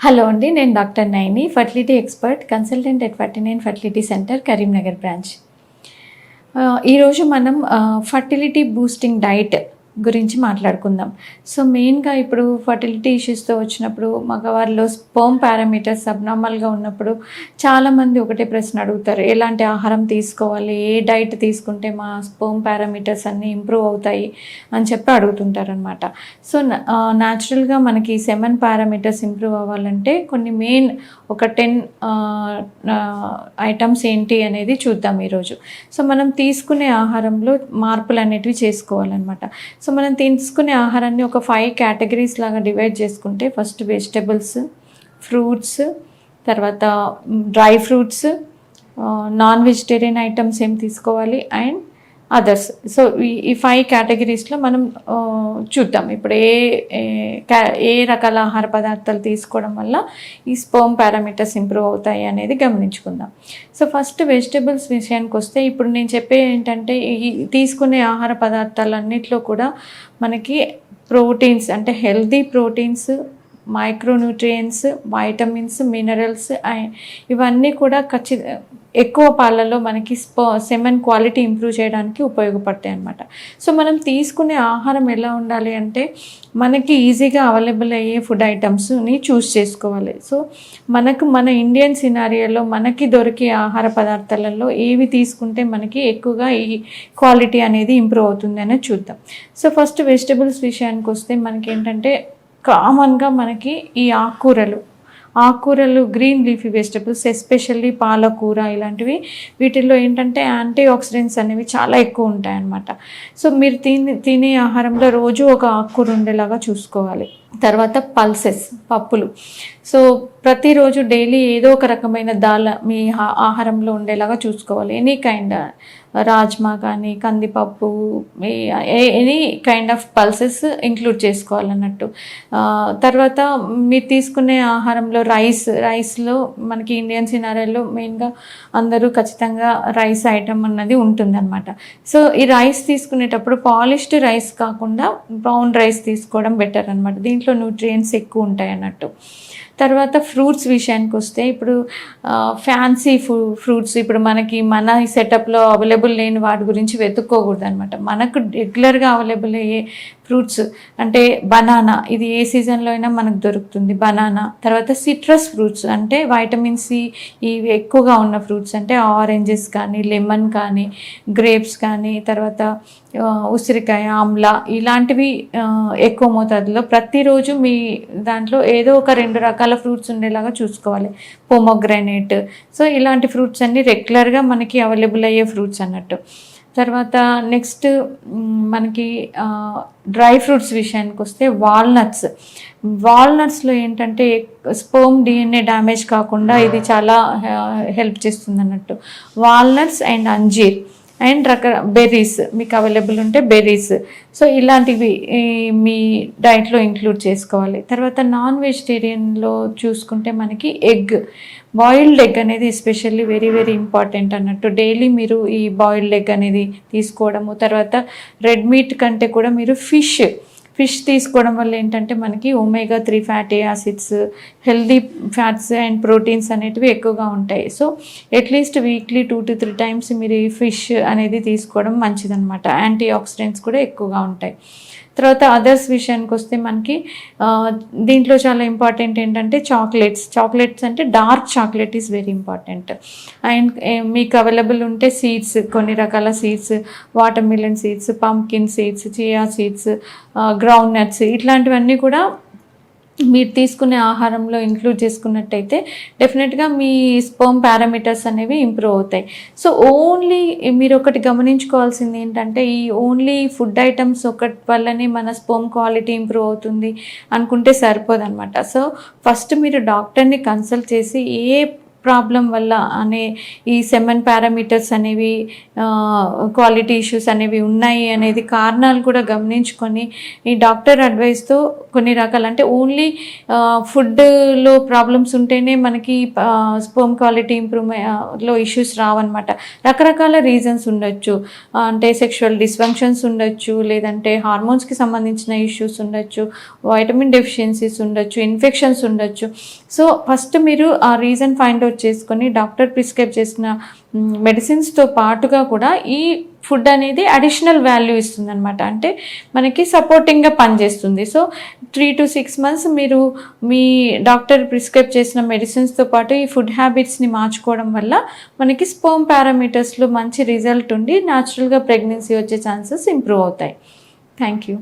Hello అండి నేను doctor Naini fertility expert consultant at Ferty nine fertility centre Karimnagar branch. ఈరోజు మనం fertility boosting diet గురించి మాట్లాడుకుందాం. సో మెయిన్గా ఇప్పుడు ఫర్టిలిటీ ఇష్యూస్తో వచ్చినప్పుడు మగవారిలో స్పోమ్ పారామీటర్స్ అబ్నార్మల్గా ఉన్నప్పుడు చాలామంది ఒకటే ప్రశ్న అడుగుతారు. ఎలాంటి ఆహారం తీసుకోవాలి? ఏ డైట్ తీసుకుంటే మా స్పోమ్ పారామీటర్స్ అన్నీ ఇంప్రూవ్ అవుతాయి? అని చెప్పి అడుగుతుంటారు అనమాట సో న్యాచురల్గా మనకి సెమెన్ పారామీటర్స్ ఇంప్రూవ్ అవ్వాలంటే కొన్ని మెయిన్ ఒక టెన్ ఐటమ్స్ ఏంటి అనేది చూద్దాం ఈరోజు. సో మనం తీసుకునే ఆహారంలో మార్పులు అనేటివి చేసుకోవాలన్నమాట. సో సో మనం తీసుకునే ఆహారాన్ని ఒక ఫైవ్ కేటగిరీస్ లాగా డివైడ్ చేసుకుంటే ఫస్ట్ వెజిటబుల్స్ ఫ్రూట్స్ తర్వాత dry fruits non vegetarian items ఏం తీసుకోవాలి? అండ్ అదర్స్ సో ఈ ఈ ఫైవ్ కేటగిరీస్లో మనం చూద్దాం. ఇప్పుడు ఏ ఏ ఏ రకాల ఆహార పదార్థాలు తీసుకోవడం వల్ల ఈ స్పోమ్ పారామీటర్స్ ఇంప్రూవ్ అవుతాయి అనేది గమనించుకుందాం. సో ఫస్ట్ వెజిటబుల్స్ విషయానికి వస్తే ఇప్పుడు నేను చెప్పే ఏంటంటే ఈ తీసుకునే ఆహార పదార్థాలన్నిట్లో కూడా మనకి ప్రోటీన్స్ అంటే healthy proteins micronutrients vitamins minerals ఇవన్నీ కూడా ఖచ్చిత ఎక్కువ పాలలో మనకి స్పో సెమెన్ క్వాలిటీ ఇంప్రూవ్ చేయడానికి ఉపయోగపడతాయి అన్నమాట. సో మనం తీసుకునే ఆహారం ఎలా ఉండాలి అంటే మనకి ఈజీగా అవైలబుల్ అయ్యే ఫుడ్ ఐటమ్స్ని చూస్ చేసుకోవాలి. సో మనకు మన ఇండియన్ సినారియోలో మనకి దొరికే ఆహార పదార్థాలలో ఏవి తీసుకుంటే మనకి ఎక్కువగా ఈ క్వాలిటీ అనేది ఇంప్రూవ్ అవుతుంది అనేది చూద్దాం. సో ఫస్ట్ వెజిటబుల్స్ విషయానికి వస్తే మనకి ఏంటంటే కామన్గా మనకి ఈ ఆకుకూరలు. ఆకుకూరలు గ్రీన్ లీఫీ వెజిటబుల్స్ ఎస్పెషల్లీ పాలకూర ఇలాంటివి. వీటిల్లో ఏంటంటే యాంటీ ఆక్సిడెంట్స్ అనేవి చాలా ఎక్కువ ఉంటాయన్నమాట. సో మీరు తిని తినే ఆహారంలో రోజు ఒక ఆకుకూర ఉండేలాగా చూసుకోవాలి. తర్వాత పల్సెస్ పప్పులు. సో ప్రతిరోజు డైలీ ఏదో ఒక రకమైన దాల మీ హా- ఆహారంలో ఉండేలాగా చూసుకోవాలి. ఎనీ కైండ్ uh, రాజ్మా కానీ కందిపప్పు any kind of pulses include చేసుకోవాలన్నట్టు. తర్వాత మీరు తీసుకునే ఆహారంలో రైస్ రైస్లో మనకి ఇండియన్ సినారియోలో మెయిన్గా అందరూ ఖచ్చితంగా రైస్ ఐటమ్ అన్నది ఉంటుందన్నమాట. సో ఈ రైస్ తీసుకునేటప్పుడు పాలిష్డ్ రైస్ కాకుండా బ్రౌన్ రైస్ తీసుకోవడం బెటర్ అనమాట దీంట్లో న్యూట్రియంట్స్ ఎక్కువ ఉంటాయి అన్నట్టు తర్వాత ఫ్రూట్స్ విషయానికి వస్తే ఇప్పుడు ఫ్యాన్సీ ఫ్రూ ఫ్రూట్స్ ఇప్పుడు మనకి మన సెటప్లో అవైలబుల్ లేని వాటి గురించి వెతుక్కోకూడదు అనమాట మనకు రెగ్యులర్గా అవైలబుల్ అయ్యే ఫ్రూట్స్ అంటే బనానా ఇది ఏ సీజన్లో అయినా మనకు దొరుకుతుంది. బనానా తర్వాత సిట్రస్ ఫ్రూట్స్ అంటే వైటమిన్ సి ఇవి ఎక్కువగా ఉన్న ఫ్రూట్స్ అంటే ఆరెంజెస్ కానీ లెమన్ కానీ గ్రేప్స్ కానీ తర్వాత ఉసిరికాయ ఆమ్లా ఇలాంటివి ఎక్కువ మోతాదులో ప్రతిరోజు మీ దాంట్లో ఏదో ఒక రెండు రకాల ఫ్రూట్స్ ఉండేలాగా చూసుకోవాలి. పోమోగ్రానేట్. సో ఇలాంటి ఫ్రూట్స్ అన్నీ రెగ్యులర్గా మనకి అవైలబుల్ అయ్యే ఫ్రూట్స్ అన్నట్టు. తర్వాత నెక్స్ట్ మనకి డ్రై ఫ్రూట్స్ విషయానికి వస్తే వాల్నట్స్. వాల్నట్స్లో ఏంటంటే స్పోమ్ డిఎన్ఏ డ్యామేజ్ కాకుండా ఇది చాలా హెల్ప్ చేస్తుంది అన్నట్టు. వాల్నట్స్ అండ్ అంజీర్. అండ్ రక బెర్రీస్ మీకు అవైలబుల్ ఉంటే బెర్రీస్. సో ఇలాంటివి మీ డైట్లో ఇంక్లూడ్ చేసుకోవాలి. తర్వాత నాన్ వెజిటేరియన్లో చూసుకుంటే మనకి ఎగ్. బాయిల్డ్ ఎగ్ అనేది ఎస్పెషల్లీ వెరీ వెరీ ఇంపార్టెంట్ అన్నట్టు. డైలీ మీరు ఈ బాయిల్డ్ ఎగ్ అనేది తీసుకోవడము తర్వాత రెడ్ మీట్ కంటే కూడా మీరు ఫిష్ ఫిష్ తీసుకోవడం వల్ల ఏంటంటే మనకి omega three fatty acids healthy fats and proteins అనేటివి ఎక్కువగా ఉంటాయి. So at least weekly two to three times మీరు ఈ ఫిష్ అనేది తీసుకోవడం మంచిదన్నమాట. యాంటీ ఆక్సిడెంట్స్ కూడా ఎక్కువగా ఉంటాయి. తర్వాత అదర్స్ విషయానికి వస్తే మనకి దీంట్లో చాలా ఇంపార్టెంట్ ఏంటంటే చాక్లెట్స్ చాక్లెట్స్ అంటే dark chocolate is very important and మీకు అవైలబుల్ ఉంటే సీడ్స్ కొన్ని రకాల seeds watermelon seeds pumpkin seeds chia seeds groundnuts ఇట్లాంటివన్నీ కూడా మీరు తీసుకునే ఆహారంలో ఇంక్లూడ్ చేసుకున్నట్టయితే డెఫినెట్గా మీ స్పర్మ్ పారామీటర్స్ అనేవి ఇంప్రూవ్ అవుతాయి. సో ఓన్లీ మీరు ఒకటి గమనించుకోవాల్సింది ఏంటంటే ఈ ఓన్లీ ఫుడ్ ఐటమ్స్ ఒకటి వల్లనే మన స్పర్మ్ క్వాలిటీ ఇంప్రూవ్ అవుతుంది అనుకుంటే సరిపోదన్నమాట. సో ఫస్ట్ మీరు డాక్టర్ని కన్సల్ట్ చేసి ఏ ప్రాబ్లం వల్ల అనే ఈ సెమన్ పారామీటర్స్ అనేవి క్వాలిటీ ఇష్యూస్ అనేవి ఉన్నాయి అనేది కారణాలు కూడా గమనించుకొని ఈ డాక్టర్ అడ్వైస్తో కొన్ని రకాల అంటే ఓన్లీ ఫుడ్లో ప్రాబ్లమ్స్ ఉంటేనే మనకి స్పోమ్ క్వాలిటీ ఇంప్రూవ్మెంట్లో ఇష్యూస్ రావన్నమాట. రకరకాల రీజన్స్ ఉండొచ్చు. అంటే సెక్షువల్ డిస్ఫంక్షన్స్ ఉండొచ్చు లేదంటే హార్మోన్స్కి సంబంధించిన ఇష్యూస్ ఉండొచ్చు వైటమిన్ డెఫిషియన్సీస్ ఉండొచ్చు ఇన్ఫెక్షన్స్ ఉండొచ్చు. సో ఫస్ట్ మీరు ఆ రీజన్ ఫైండ్ ఇంక్లూడ్ చేసుకొని డాక్టర్ ప్రిస్క్రైబ్ చేసిన మెడిసిన్స్తో పాటుగా కూడా ఈ ఫుడ్ అనేది అడిషనల్ వాల్యూ ఇస్తుంది అనమాట అంటే మనకి సపోర్టింగ్గా పనిచేస్తుంది. So three to six months మీరు మీ డాక్టర్ ప్రిస్క్రైబ్ చేసిన మెడిసిన్స్తో పాటు ఈ ఫుడ్ హ్యాబిట్స్ని మార్చుకోవడం వల్ల మనకి స్పోమ్ పారామీటర్స్లో మంచి రిజల్ట్ ఉండి న్యాచురల్గా ప్రెగ్నెన్సీ వచ్చే ఛాన్సెస్ ఇంప్రూవ్ అవుతాయి. Thank you.